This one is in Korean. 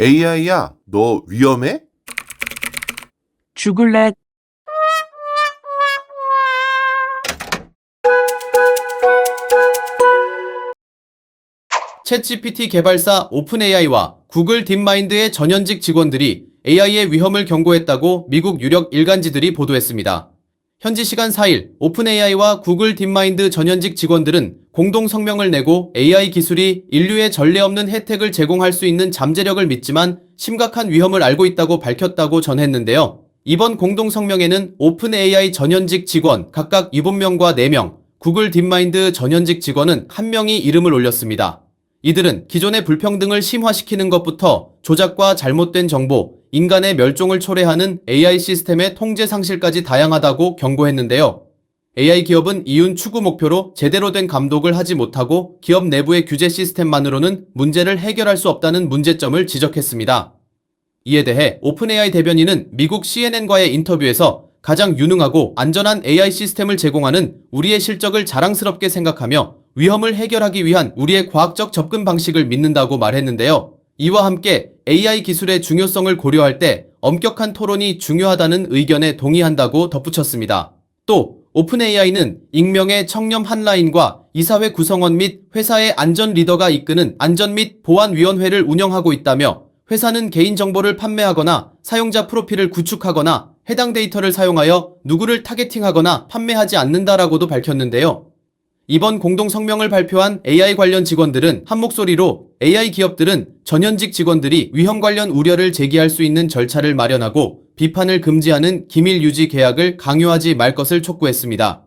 AI야, 너 위험해? 죽을래? 챗GPT 개발사 오픈AI와 구글 딥마인드의 전현직 직원들이 AI의 위험을 경고했다고 미국 유력 일간지들이 보도했습니다. 현지 시간 4일 오픈AI와 구글 딥마인드 전현직 직원들은 공동 성명을 내고 AI 기술이 인류의 전례 없는 혜택을 제공할 수 있는 잠재력을 믿지만 심각한 위험을 알고 있다고 밝혔다고 전했는데요. 이번 공동 성명에는 오픈AI 전현직 직원 각각 7명과 4명, 구글 딥마인드 전현직 직원은 1명이 이름을 올렸습니다. 이들은 기존의 불평등을 심화시키는 것부터 조작과 잘못된 정보, 인간의 멸종을 초래하는 AI 시스템의 통제 상실까지 다양하다고 경고했는데요. AI 기업은 이윤 추구 목표로 제대로 된 감독을 하지 못하고 기업 내부의 규제 시스템만으로는 문제를 해결할 수 없다는 문제점을 지적했습니다. 이에 대해 오픈AI 대변인은 미국 CNN과의 인터뷰에서 가장 유능하고 안전한 AI 시스템을 제공하는 우리의 실적을 자랑스럽게 생각하며 위험을 해결하기 위한 우리의 과학적 접근 방식을 믿는다고 말했는데요. 이와 함께 AI 기술의 중요성을 고려할 때 엄격한 토론이 중요하다는 의견에 동의한다고 덧붙였습니다. 또 오픈AI는 익명의 청렴 한라인과 이사회 구성원 및 회사의 안전 리더가 이끄는 안전 및 보안위원회를 운영하고 있다며 회사는 개인정보를 판매하거나 사용자 프로필을 구축하거나 해당 데이터를 사용하여 누구를 타겟팅하거나 판매하지 않는다라고도 밝혔는데요. 이번 공동 성명을 발표한 AI 관련 직원들은 한 목소리로 AI 기업들은 전현직 직원들이 위험 관련 우려를 제기할 수 있는 절차를 마련하고 비판을 금지하는 기밀 유지 계약을 강요하지 말 것을 촉구했습니다.